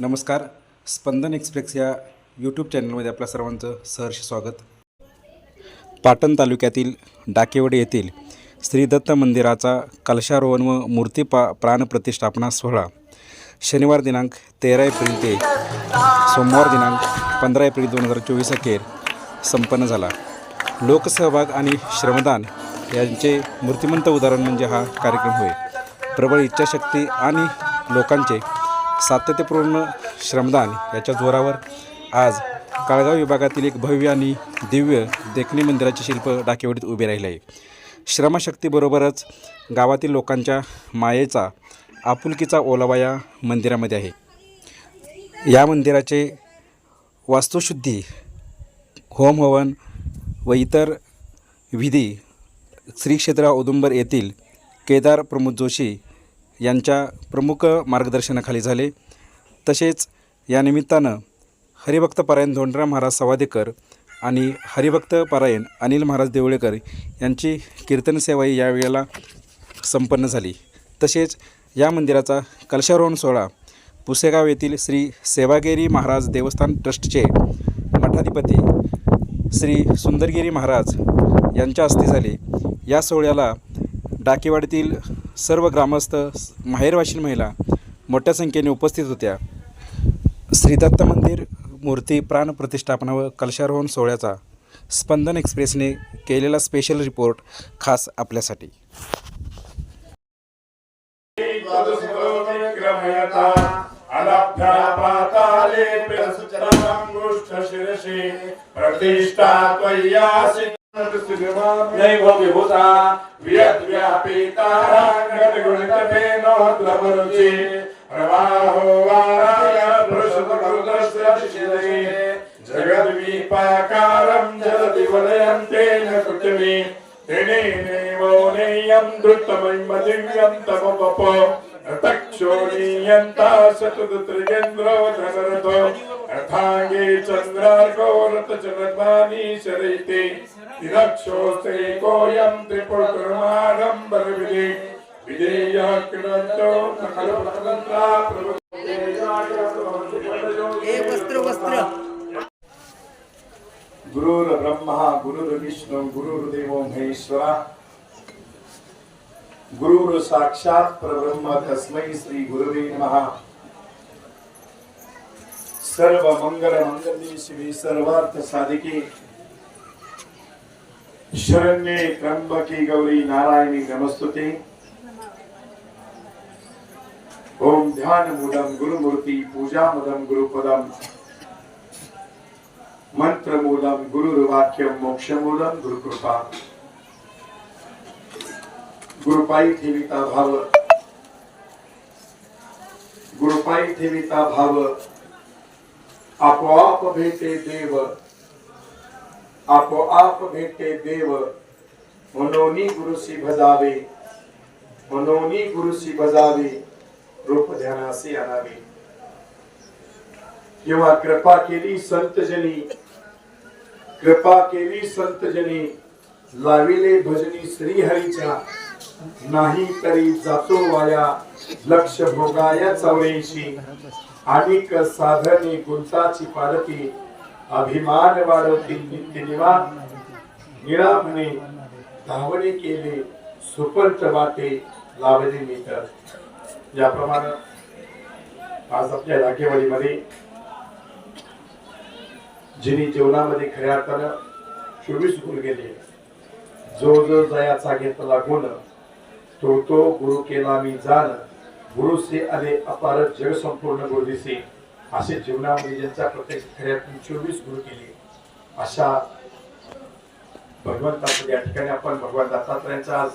नमस्कार. स्पंदन एक्सप्रेस या यूट्यूब चॅनलमध्ये आपल्या सर्वांचं सहर्ष स्वागत. पाटण तालुक्यातील डाकेवडे येथील श्री दत्त मंदिराचा कलशारोहण व मूर्ती पा प्राणप्रतिष्ठापना सोहळा शनिवार दिनांक तेरा एप्रिल ते सोमवार दिनांक पंधरा एप्रिल दोन हजार चोवीस अखेर संपन्न झाला. लोकसहभाग आणि श्रमदान यांचे मूर्तिमंत उदाहरण म्हणजे हा कार्यक्रम होय. प्रबळ इच्छाशक्ती आणि लोकांचे सातत्यपूर्ण श्रमदान याच्या जोरावर आज काळगाव विभागातील एक भव्य आणि दिव्य देखणी मंदिराचे शिल्प डाकेवडीत उभे राहिले. आहे श्रमशक्तीबरोबरच गावातील लोकांच्या मायेचा आपुलकीचा ओलावा या मंदिरामध्ये आहे. या मंदिराचे वास्तुशुद्धी होम हवन व इतर विधी श्री क्षेत्र औदुंबर येथील केदार प्रमोद जोशी यांच्या प्रमुख मार्गदर्शनाखाली झाले. तसेच या निमित्तानं हरिभक्त परायण धोंडराम महाराज सवादेकर आणि हरिभक्त परायण अनिल महाराज देवळेकर यांची कीर्तन सेवाही यावेळेला संपन्न झाली. तसेच या मंदिराचा कलशारोहण सोहळा पुसेगाव येथील श्री सेवागिरी महाराज देवस्थान ट्रस्टचे मठाधिपती श्री सुंदरगिरी महाराज यांच्या हस्ते झाले. या सोहळ्याला डाकेवाडीतील सर्व ग्रामस्थ माहेरवाशीन महिला मोठ्या संख्येने उपस्थित होत्या. श्रीदत्त मंदिर मूर्ती प्राण प्रतिष्ठापना व कलशारोहण सोहळ्याचा स्पंदन एक्सप्रेसने केलेला स्पेशल रिपोर्ट खास आपल्यासाठी. प्रतिष्ठा नैव विभूता वियद्व्यापिताराङ्गणगुणितपेनोद्रमरुचि प्रवाहो वाराय पुरुषपरुद्रस्य शिशिरे जगद्वीपाकारं जलति वलयं तेन कृतिमि तेने नैवो नेयं धृतमयमदिव्यं तमपप। तक्षोणीयन्ता सतुदृगेन्द्रो धनरथो। अथाङ्गे चन्द्रार्को रथचन्द्रमानि शरैते कृणन्तो न खलु ब्रह्मा गुरुर्विष्णू गुरुर्देवो महेश्वरा। गुरुर् साक्षात परब्रह्म तस्मै श्री गुरुवे नमः। सर्व मंगल मंगली शिवे सर्वार्थ साधिके शरण्ये त्र्यंबकी गौरी नारायणी नमस्तुते ओम ध्यान मुदम गुरुमूर्ती पूजा मदम गुरुपदम मंत्रमूलम गुरुर्वाक्यम मोक्षमूलम गुरुकृपा गुरुपायी ठेविता भाव गुरुपायी ठेविता भाव आपोआप भेटे देव आपोआप भेटे देव मनोनी गुरुसी भजावे मनोनी गुरुसी भजावे रूप ध्यानासी आणावे जेव्हा कृपा केली संतजनी कृपा केली संतजनी लाविले भजनी श्रीहरीच्या नाही तरी जातो वाया लक्ष भोगाया चौऱ्याऐंशी. अनेक साधने गुंताची पालती अभिमान वाढवती नित्य निवान धावणे केले सुपर वाटे लाभले मी तर. याप्रमाणे आज आपल्या राखेवाडीमध्ये जिनी जीवनामध्ये खऱ्या अर्थानं चोवीस गुण गेले. जो जो जयाचा घेतला गुण तो तो गुरु केला मी जाण. गुरु से आले अपार जग संपूर्ण गुरु दिसे असे जीवनामध्ये ज्यांच्या प्रत्येक खऱ्यातून चोवीस गुरु केले. अशा भगवंताचं या ठिकाणी आपण भगवान दत्तात्रयांचा आज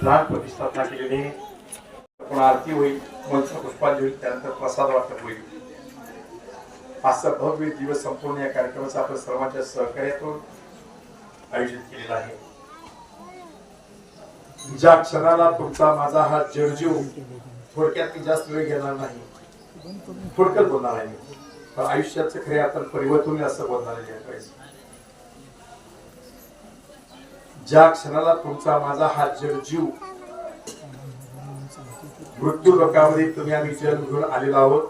प्राण प्रतिष्ठापना केलेली आहे. आपण आरती होईल मंत्र पुष्पांजली होईल त्यानंतर प्रसाद वाटप होईल. असं भव्य दिवस संपूर्ण या कार्यक्रमाचा आपण सर्वांच्या सहकार्यातून आयोजित केलेला आहे. ज्या क्षणाला तुमचा माझा हा जर्जीव थोडक्यात मी जास्त वेळ घेणार नाही. थोडक्यात बोलणार आहे. मी. पण आयुष्याचं खरे आपण परिवर्तन असं बोलणार आहे ज्या क्षणाला तुमचा माझा हा जडजीव मृत्यू लोकामध्ये तुम्ही आम्ही जन्म घेऊन आलेलो आहोत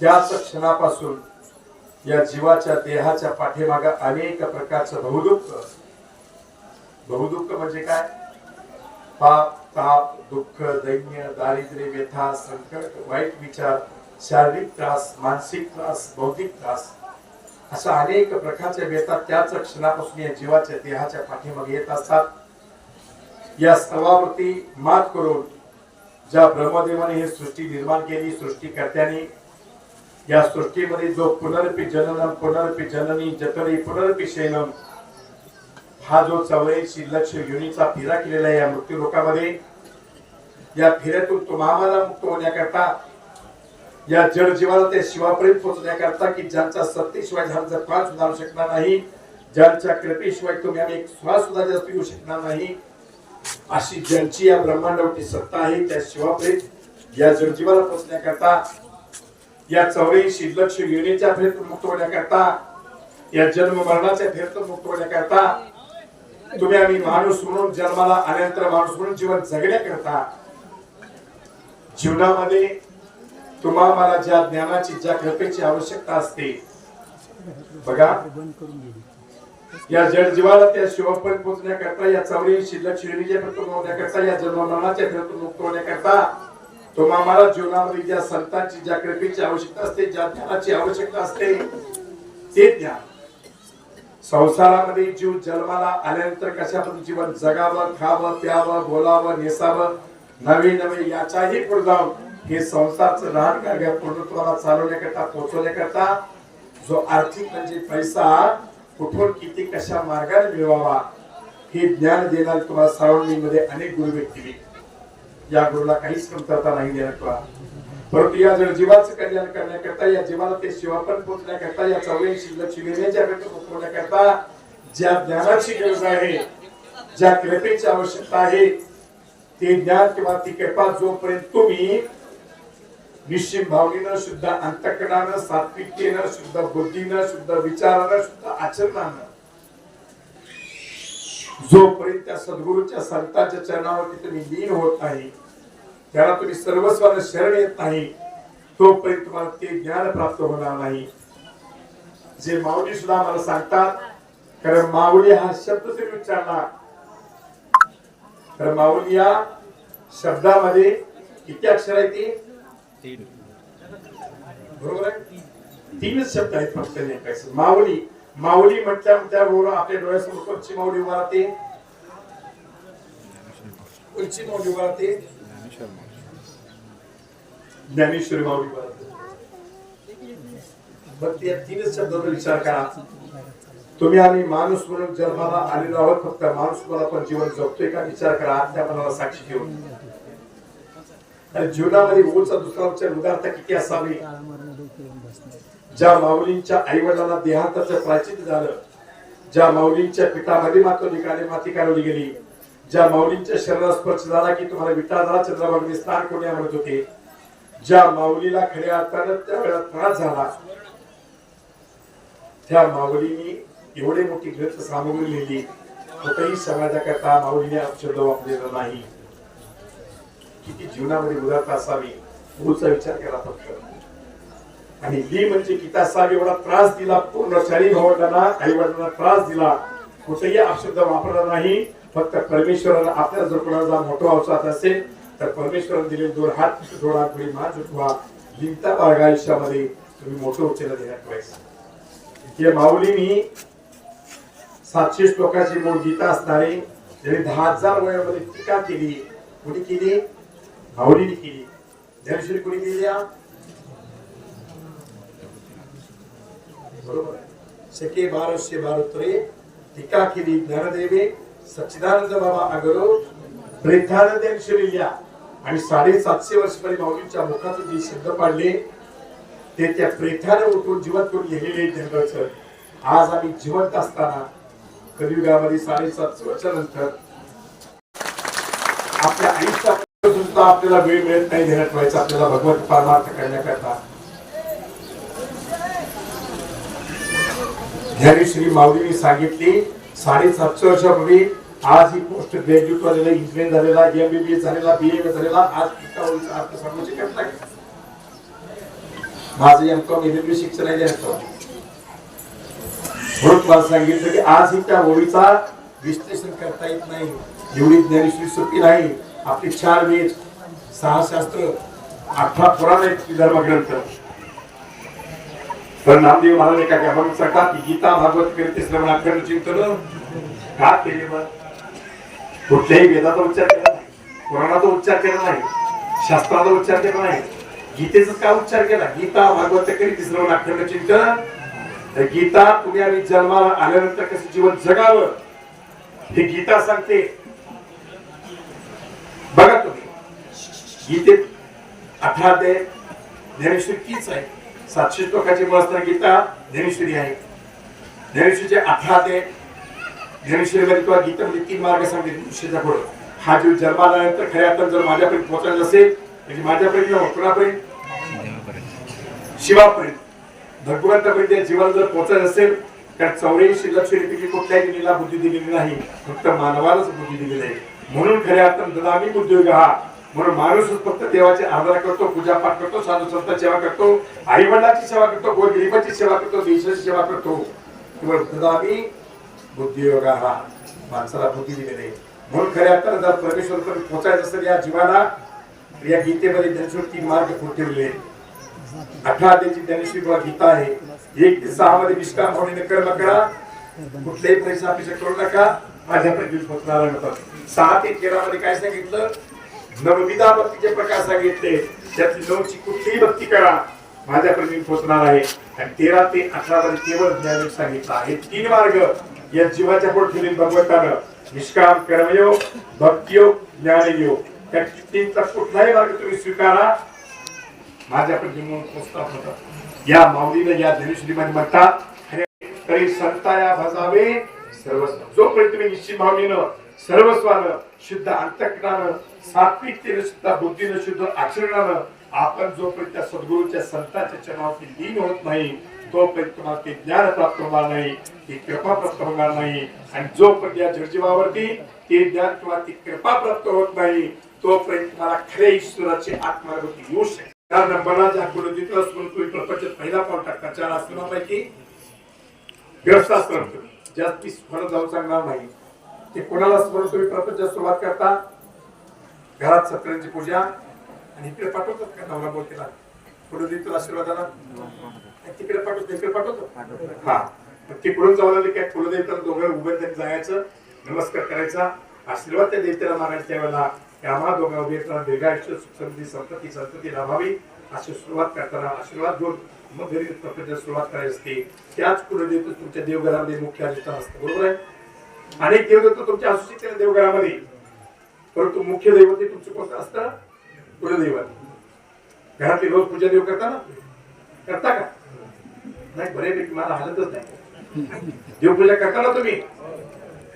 त्याच क्षणापासून या जीवाच्या देहाच्या पाठीमाग अनेक प्रकारचं बहुदुःख. बहुदुःख म्हणजे काय? पाप ताप दुःख दैन्य दारिद्र्य व्यथा संकट वाईट विचार शारीरिक त्रास मानसिक त्रास बौद्धिक त्रास अशा अनेक प्रकारच्या व्यथा त्याच क्षणापासून या जीवाच्या देहाच्या पाठीमागे येत असतात. या स्तवावरती मात करून ज्या ब्रह्मदेवाने ही सृष्टी निर्माण केली सृष्टीकर्त्याने या सृष्टीमध्ये जो पुनरपी जननम पुनरपी जननी जतरी पुनरपी शैलम हा जो चौऱ्याऐंशी लक्ष युनीचा फिरा केलेला आहे या मृत्यू लोकामध्ये या फेऱ्यातून तुम्हाला मुक्त होण्याकरता या जड जीवाला ते शिवापर्यंत पोहोचण्याकरता की ज्यांचा सत्तेशिवाय झाडाचा पान सुधारू शकणार नाही ज्यांच्या कृपेशिवाय तुम्ही आम्ही एक श्वास सुद्धा जास्त येऊ शकणार नाही अशी ज्यांची या ब्रह्मांडावरती सत्ता आहे त्या शिवापर्यंत या जडजीवाला पोहोचण्याकरता या चौऱ्याऐंशी लक्ष युनिटच्या फेरतून मुक्त होण्याकरता या जन्म मरणाच्या फेरतून मुक्त होण्याकरता तुम्ही आम्ही माणूस म्हणून जन्माला आल्यानंतर माणूस म्हणून जीवन जगण्याकरता जीवनामध्ये तुम्हा मला ज्या ज्ञानाची ज्या कृपेची आवश्यकता असते बघा. या जड जीवाला त्या शिवपर्यंत पोहोचण्याकरता या चौऱ्याऐंशी लक्ष होण्याकरता या जन्म मरणाच्या मुक्त होण्याकरता तुम्हा मला जीवनामध्ये ज्या संतांची ज्या कृपेची आवश्यकता असते ज्या ज्ञानाची आवश्यकता असते ते ज्ञान. संसारामध्ये जीव जन्माला आल्यानंतर कशा जीवन जगावं खावं प्यावं बोलावं नेसावं नवीन नवीन याचाही पुढे जाऊन हे संस्थाचं राहण कार्य पूर्णत्वाला चालवण्याकरता पोहोचवण्याकरता जो आर्थिक म्हणजे पैसा कुठून किती कशा मार्गाने मिळवावा हे ज्ञान देणार तुम्हाला सराउंडिंगमध्ये अनेक गुरु व्यक्ती या गुरुला काहीच कमतरता नाही देणार तुला परंतु या जर जीवाचं कल्याण करण्याकरता या जीवाला ते शिवापण पोचण्याकरता या चौऱ्याऐंशी लक्ष विण्याच्या पोचवण्याकरता ज्या ज्ञानाची गरज आहे ज्या कृपेची आवश्यकता आहे ते ज्ञान किंवा ती कृपा जोपर्यंत तुम्ही निश्चिम भावनेनं शुद्ध अंतकरणानं सात्विकतेनं शुद्ध बुद्धीनं शुद्ध विचारानं शुद्ध आचरणानं जोपर्यंत त्या सद्गुरूच्या संतांच्या चरणावरती तुम्ही लीन होत नाही त्याला तुम्ही सर्वस्वानं शरण येत नाही तोपर्यंत तुम्हाला ते ज्ञान प्राप्त होणार नाही. जे माऊली सुद्धा मला सांगतात कारण माऊली हा शब्द तुम्ही उच्चारला तर माऊली या शब्दामध्ये किती अक्षर आहे ती? बरोबर आहे? तीनच शब्द आहेत फक्त नेमकायचं माऊली. माऊली म्हटल्या त्याबरोबर आपल्या डोळ्यासमोर कोणची माऊली उभा राहते? कोणची माऊली उभा राहते? ज्ञानेश्वरी माऊली उभा राहते. तीनच शब्दाचा विचार करा. तुम्ही आम्ही माणूस म्हणून जन्माला आलेलो आहोत फक्त माणूस म्हणून आपण जीवन जगतोय का? विचार करा त्या मनाला साक्षी घेऊन जीवनामध्ये ओचा दुसरा उच्चार उदारता किती असावी? ज्या माऊलींच्या आई वडिलांना देहांताचं प्राचित झालं ज्या माऊलींच्या पिठामध्ये मात्र निकाली माती काढवली गेली ज्या माऊलींच्या शरीरात स्पर्श झाला की तुम्हाला विटा झाला चंद्रभागने स्नान कोणी म्हणत होते ज्या माऊलीला खऱ्या अर्थानं त्यावेळेला त्रास झाला त्या माऊलीने एवढी मोठी ग्रंथ सामग्री लिहिली कुठेही समाजाकरता माऊलीने शब्द वापरलेला नाही. किती जीवनामध्ये उदारता असावी मूळचा विचार केला फक्त आणि ली म्हणजे किती असावी एवढा त्रास दिला पूर्ण शारी भावंडांना आई वडिलांना त्रास दिला कुठेही अपशब्द वापरला नाही. फक्त परमेश्वराला आपल्या जर कोणाला मोठा अवसात असेल तर परमेश्वराने दिले दोन हात जोडा थोडी मान जुटवा लिंगता बाळगा आयुष्यामध्ये तुम्ही मोठं उचलला देण्यात पाहिजे हे माऊलीनी सातशे श्लोकाची मूळ गीता असणारी ज्यांनी दहा हजार वयामध्ये टीका केली कुणी केली? भावलीने केली. ज्ञानेश्वरी कुणी केली या? बरोबर शके बारशे बारोत्तरे टीका केली ज्ञानदेवे सच्चिदानंद बाबा अगरो प्रेथानंद यांनी लिहिल्या आणि साडेसातशे वर्षपर्यंत माऊलींच्या मुखातून जे शब्द पाडले ते त्या प्रेथाने उठून जिवंत करून लिहिलेले जनरचं आज आम्ही जिवंत असताना कलियुगामध्ये साडेसात वर्षानंतर आपल्या आईचा सुद्धा आपल्याला वेळ मिळत नाही देण्यात व्हायचं. आपल्याला भगवत परमार्थ करण्याकरता. ज्ञानेश्वरी माऊलीने सांगितली साडेसातशे वर्षापूर्वी आज ही पोस्ट ग्रॅज्युएट झालेला इंजिनियर झालेला एमबीबीएस झालेला बी ए झालेला आज अर्थ सांगू शकत नाही. माझं एम कॉम एमबीबी शिक्षण आहे म्हणून सांगितलं की आज ही त्या ओळीचा विश्लेषण करता येत नाही. एवढी ज्ञानेश्वरी सोपी नाही. आपली चार वेद सहा शास्त्र अठरा पुराण आहेत धर्मग्रंथ. तर नामदेव महाराज काय गमन सांगतात की गीता भागवत करते श्रवण अखंड चिंतन. का केले मग कुठल्याही वेदाचा उच्चार केला नाही. पुराणाचा उच्चार केला नाही. शास्त्राचा उच्चार केला नाही. गीतेचा का उच्चार केला? गीता भागवत कीर्ती श्रवण अखंड चिंतन. तर गीता तुम्ही आम्ही जन्माला आल्यानंतर कसं जीवन जगावं हे गीता सांगते. बघा तुम्ही. गीतेत अठरा ते ज्ञानेश्वरी तीच आहे. सातशे श्लोकाची मस्त गीता ज्ञानेश्वरी आहे. ज्ञानेश्वरीचे अठरा अध्याय ज्ञानेश्वरीमध्ये किंवा गीतामध्ये तीन मार्ग सांगितले पुढे हा जीव जन्माला आल्यानंतर खऱ्या अर्थानं जर माझ्यापर्यंत पोहोचायचं असेल म्हणजे माझ्यापर्यंत कोणापर्यंत? शिवापर्यंत. भगवंतापर्यंत म्हणजे या जीवाला जर पोचत असेल तर चौऱ्याऐंशी लक्ष पैकी कुठल्याही मुलीला बुद्धी दिलेली नाही. फक्त मानवालाच बुद्धी दिलेली आहे. म्हणून खऱ्या अर्थानं ददामी बुद्धियोग हा म्हणून माणूसच फक्त देवाची आराधना करतो पूजा पाठ करतो साधू संत सेवा करतो आई वडिलांची सेवा करतो गोरगरिबाची सेवा करतो देशाची सेवा करतो. किंवा ददामी बुद्धियोग हा माणसाला बुद्धी दिलेली आहे. म्हणून खऱ्या अर्थानं जर परमेश्वर पोहोचायचं असेल या जीवाला या गीतेमध्ये त्यांच्यावर तीन मार्ग ठेवलेले आहेत. अठरा अध्यायाची त्यांनी गीता आहे. एक ते सहा मध्ये निष्काम होणे कर्म करा. कुठल्याही पैसा अपेक्षा करू नका. माझ्यापर्यंत पोहोचणार नव्हतं. सहा ते तेरा मध्ये काय सांगितलं? नवविधा भक्तीचे प्रकार सांगितले. त्यातली नऊची कुठलीही भक्ती करा. माझ्या माझ्यापर्यंत पोहोचणार आहे. आणि तेरा ते अठरा मध्ये केवळ ज्ञान सांगितलं आहे. तीन मार्ग या जीवाच्या पोट ठेवले भगवंतानं. निष्काम कर्मयोग भक्तियोग ज्ञानयोग. त्या तीनचा कुठलाही मार्ग तुम्ही स्वीकारा. माझ्याकडे म्हणून पोचता होता या माऊलीनं या धनुश्रीमध्ये म्हणतात तरी संताया भजावे सर्वस्व. जोपर्यंत तुम्ही निश्चित भावनेनं सर्वस्वानं शुद्ध अंतकरणानं सात्विकतेनं शुद्ध बुद्धीनं शुद्ध आचरणानं आपण जोपर्यंत त्या सद्गुरूच्या संतांच्या चरणावरती लीन होत नाही तोपर्यंत तुम्हाला ते ज्ञान प्राप्त होणार नाही ती कृपा प्राप्त होणार नाही. आणि जोपर्यंत या जडजीवावरती ते ज्ञान किंवा ती कृपा प्राप्त होत नाही तोपर्यंत तुम्हाला खरे ईश्वराची आत्मानुभूती येऊ शकते. त्या नंबरला ज्या कुलजितला असून तुम्ही प्रपंचात पहिला पाऊल टाकता चार व्यवस्था ग्रस्ताश्रम ज्यात स्मरण जाऊ सांगणार नाही. ते कोणाला स्मरण तुम्ही प्रपंच सुरुवात करता? घरात सत्रांची पूजा आणि इकडे पाठवतात का? नवरा बोलतेला कुलजितला आशीर्वादाला तिकडे पाठवतो तिकडे पाठवतो हा. तिकडून जाऊ लागले काय कुलदेवताला दोघं उभे जायचं नमस्कार करायचा आशीर्वाद त्या देवतेला मागायचा त्यावेळेला की आम्हा दोघं उभे येताना दीर्घायुष्य सुख समृद्धी संतती संतती लाभावी अशी सुरुवात करताना आशीर्वाद घेऊन मग घरी प्रपंचाला सुरुवात करायची असते. त्याच कुलदेवत तुमच्या देवघरामध्ये मुख्य अधिष्ठान असतं बरोबर आहे? अनेक देवदत्त तुमच्या असू शकते देवघरामध्ये. परंतु मुख्य दैवत हे तुमचं कोणतं असतं? कुलदैवत. घरातली रोज पूजा देव करता ना? करता का? नाही बरे मला हालतच नाही. देवपूजा करता ना तुम्ही?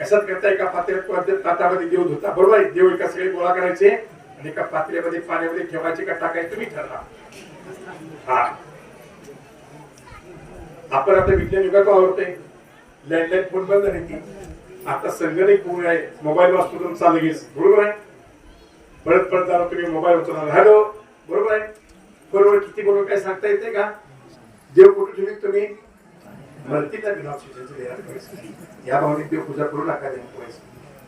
कशात करता एका पात्र्यात ताटामध्ये देव धुता. बरोबर आहे? देव एका सगळे गोळा करायचे आणि एका पात्र्यामध्ये पाण्यामध्ये ठेवायचे का टाकायचे तुम्ही ठरला हा. आपण आता विज्ञान युगात वावरतोय. लँडलाईन फोन बंद नाही आता संगणक फोन आहे? मोबाईल वाचतो चालू घेस बरोबर आहे? परत परत आलो तुम्ही मोबाईल उचलणार हॅलो बरोबर आहे? बरोबर किती बरोबर काय सांगता येते का? देव कुठे ठेवी तुम्ही? मल्टीला या भावनेत देव पूजा करू नका देव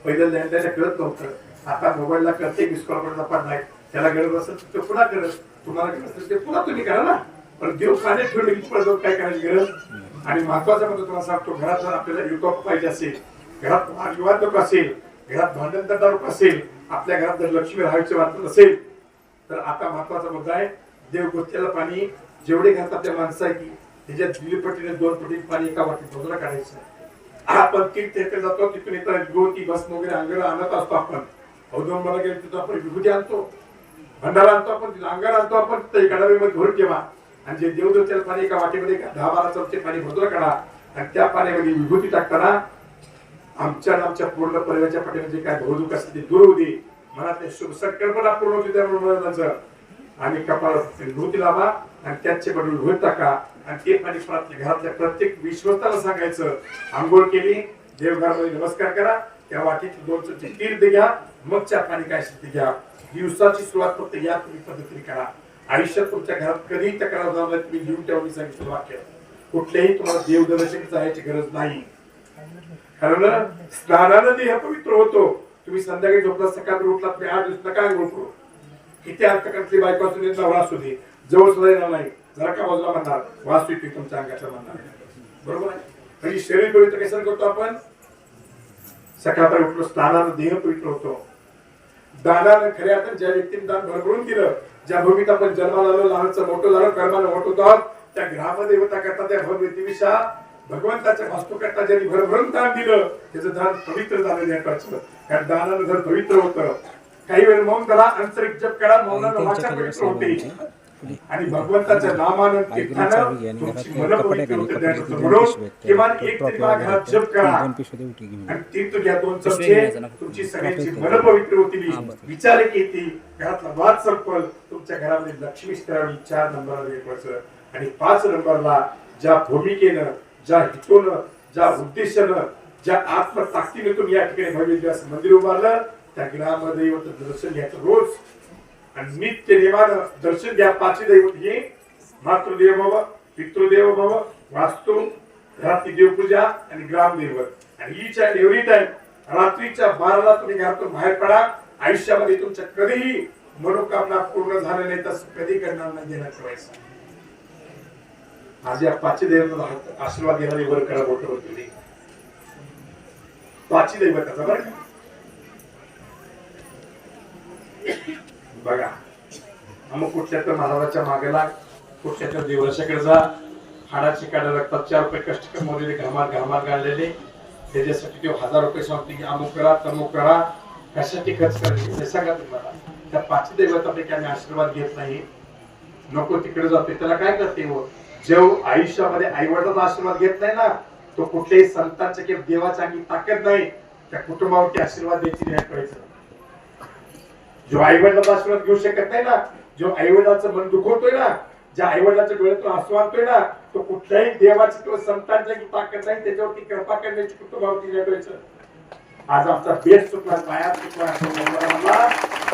पहिलं त्याला कळत नव्हतं. आता मोबाईलला करते मिस कॉल पडता पडलाय त्याला गरज असेल तर पुन्हा करत. तुम्हाला गरज असेल ते पुन्हा तुम्ही करा ना. पण देव पाण्यात ठेवलं की पुढे काय करायची गरज? आणि महत्त्वाचा म्हणजे तुम्हाला सांगतो घरात जर आपल्याला युकॉप पाहिजे असेल घरात वादविवाद नको असेल घरात भांडण नको असेल आपल्या घरात जर लक्ष्मी राहायचे वाटत असेल तर आता महत्त्वाचा मुद्दा आहे देव गोष्टीला पाणी जेवढे घरात आपल्या माणसं आहे की त्याच्यात दीड दोन पटीने पाणी एका वाटीत बाजूला काढायचं. आपण तीर्थयात्रे जातो तिथून इतर विभूती भस्म वगैरे अंगाला आणत असतो आपण. औदंबराला गेलो तिथं आपण विभूती आणतो. भंडारा आणतो आपण तिथं अंगार आणतो आपण तिथे गडावीमध्ये डब्यामध्ये भरून ठेवा. आणि जे देवदेवतेला पाणी एका वाटीमध्ये दहा बारा चमचे पाणी बाजूला काढा. आणि त्या पाण्यामध्ये विभूती टाकताना आमच्या आमच्या पूर्ण परिवाराच्या पाठीमध्ये जे काय भोदूक असते ते दूर होते दे. मनातले शुभ संकल्पना पूर्ण होती त्या आणि कपाळ विभूती लावा आणि त्याचे बदल धुवून टाका. आणि ते पाणी घरातल्या प्रत्येक विश्वस्ताला सांगायचं आंघोळ केली देवघरामध्ये नमस्कार करा त्या वाटीत दोन चमचे तीर्थ घ्या मग चार पाणी काय असेल घ्या. दिवसाची सुरुवात फक्त या तुम्ही पद्धतीने करा. आयुष्यात तुमच्या घरात कधी तक्रार जाणार तुम्ही लिहून ठेवून सांगितलं वाक्य. कुठल्याही तुम्हाला देवदर्शन जायची गरज नाही. कारण स्नानानं देह पवित्र होतो. तुम्ही संध्याकाळी झोपला सकाळी उठला तुम्ही आठ दिवस नका आंघोळ करू. किती अर्थकारातली बायको असू दे नवरा असू दे जवळ सुद्धा येणार नाही. जरा का बाजूला म्हणणार? वास येतोय तुमच्या अंगातला म्हणणार. बरोबर आहे? म्हणजे शरीर पवित्र कशाला करतो आपण? सकाळपर्यंत उठलो स्नानानं देह पवित्र होतो. दानानं खऱ्या अर्थानं ज्या व्यक्तीने दान भरभरून दिलं ज्या भूमीत आपण जन्माला आलो लहानचं मोठं झालं कर्मानं मोठं होतो आहोत, त्या ग्रामदेवता करता त्या भगवतीविषया भगवंताच्या वास्तू करता ज्यांनी भरभरून दान दिलं त्याचं दान पवित्र झालं महत्वाचं त्या दानानं जर पवित्र होतं काही वेळ मौन करा अंतरिक जप करा मौनानं वाचा पवित्र होते. आणि भगवंताच्या नामानं कीर्तनानं तुमची मन पवित्र होते त्याचं म्हणून किमान एक तरी वेळा घरात जप करा. आणि तीर्थ घ्या दोन चमचे तुमची सगळ्यांची मन पवित्र होतील विचार एक येतील घरातला वाद संपल. तुमच्या घरामध्ये लक्ष्मी स्थिरावली चार नंबरला येवायचं आणि पाच नंबरला ज्या भूमिकेनं ज्या हेतूनं ज्या उद्देशानं ज्या आत्म ताकदीने तुम्ही या ठिकाणी भव्य मंदिर उभारलं त्या ग्रहामध्ये दर्शन घ्यायचं रोज आणि नित्य नेमानं दर्शन घ्या पाचही दैवत हे मातृदेव भव पितृदेव भव वास्तू रात्री देवपूजा आणि ग्रामदेवत. आणि ईच अँड एव्हरी टाइम रात्रीच्या बाराला तुम्ही घरातून बाहेर पडा आयुष्यामध्ये तुमच्या कधीही मनोकामना पूर्ण झाल्या नाही तसं कधी करणार नाही देण्यात ठेवायचं. आज या पाचशे दैवत आशीर्वाद देणारी वर करा बोट होती पाचशे दैवताचा बरं का? बघा. मग कुठल्या तर महाराजाच्या मागेला कुठल्या तर देवळाच्याकडे जा. हाडाची काढा लागतात चार रुपये कष्ट कमवलेले घामात घामात गाळलेले त्याच्यासाठी ते हजार रुपये सांगते की अमुक करा तमुक करा. कशासाठी खर्च करायचे ते सांगा तुम्हाला. त्या पाच दैवतापैकी आम्ही आशीर्वाद घेत नाही. नको तिकडे जाते त्याला काय करते हो? जेव आयुष्यामध्ये आईवडिलांचा आशीर्वाद घेत नाही ना. तो कुठल्याही संतांच्या किंवा देवाच्या अंगी ताकद नाही. त्या कुटुंबावरती आशीर्वाद द्यायची नाही कळायचं जो आई वडिलांचा आशीर्वाद घेऊ शकत नाही ना जो आई वडिलांचं मन दुखवतोय ना ज्या आई वडिलांच्या डोळ्यातून हसू आणतोय ना तो कुठल्याही देवाची किंवा संतांच्या की ताकद नाही त्याच्यावरती कृपा करण्याची कुटुंबावरती जगायचं आज आमचा बेस चुकला पायात चुकला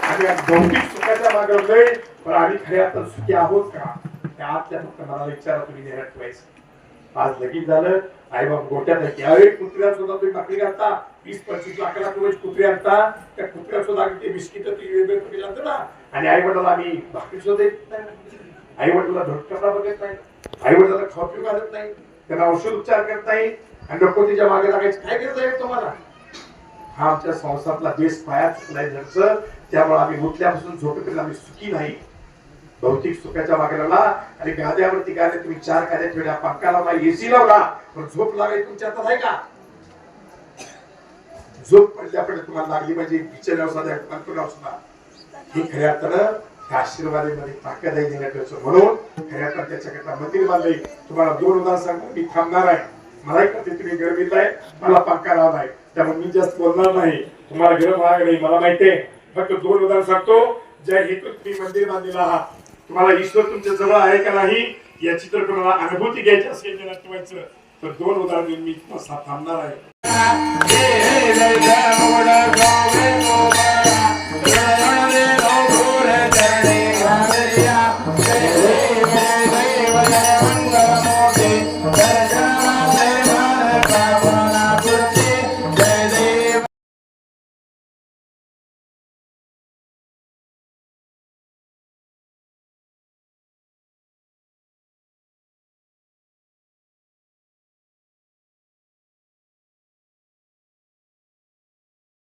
आम्ही आज भौतिक सुखाच्या मागवलोय पण आम्ही खऱ्या तर सुखी आहोत का? त्या फक्त मला विचारा तुम्ही ध्यानात ठेवायचं आज लगीन झालं. आई बाप गोट्यात आहे. त्यावेळी कुत्र्या सुद्धा तुम्ही भाकरी घालता. वीस पंचवीस लाखाला तुम्ही कुत्रे आणता. त्या कुत्र्या सुद्धा ते बिस्किट वेगळे तुम्ही आणतो ना. आणि आई वडिला आम्ही भाकरी सुद्धा देत नाही. आई वडिला धोटकपडा बघत नाही. आई वडिला खाऊ पिऊ घालत नाही. त्यांना औषध उपचार करत नाही. आणि नको तिच्यामागे लागायची. काय गरज आहे तुम्हाला? हा आमच्या संस्थातला बेस पाया चुकलाय घरचं त्यामुळे आम्ही उठल्यापासून झोपेपर्यंत आम्ही सुखी नाही. भौतिक सुखाच्या मागे लागला. आणि गाद्यावरती गाड्या तुम्ही चार गाद्या ठेवल्या. पंखा लावला एसी लावला पण झोप लागायची तुमच्या आता आहे का? झोप पडल्या तुम्हाला लागली पाहिजे पिक्चर सुद्धा हे खऱ्या अर्थानं त्या आशीर्वादामध्ये ताकद आहे देण्याकडचं म्हणून खऱ्या अर्थानं त्याच्याकरता मंदिर बांधले तुम्हाला दोन उदाहरण सांगतो. मी थांबणार आहे. मला करते तुम्ही गरमीला आहे. मला पाका लावला आहे. त्यामुळे मी जास्त बोलणार नाही. तुम्हाला गरम महाग नाही मला माहिती आहे. फक्त दोन उदाहरण सांगतो. ज्या हेतू तुम्ही मंदिर बांधलेला आहात तुम्हाला ईश्वर तुमच्या जवळ आहे का नाही याची तर तुम्हाला अनुभूती घ्यायची असेल जर ठेवायचं तर दोन उदाहरण मी तुम्हाला थांबणार आहे. Lay down what I'm going.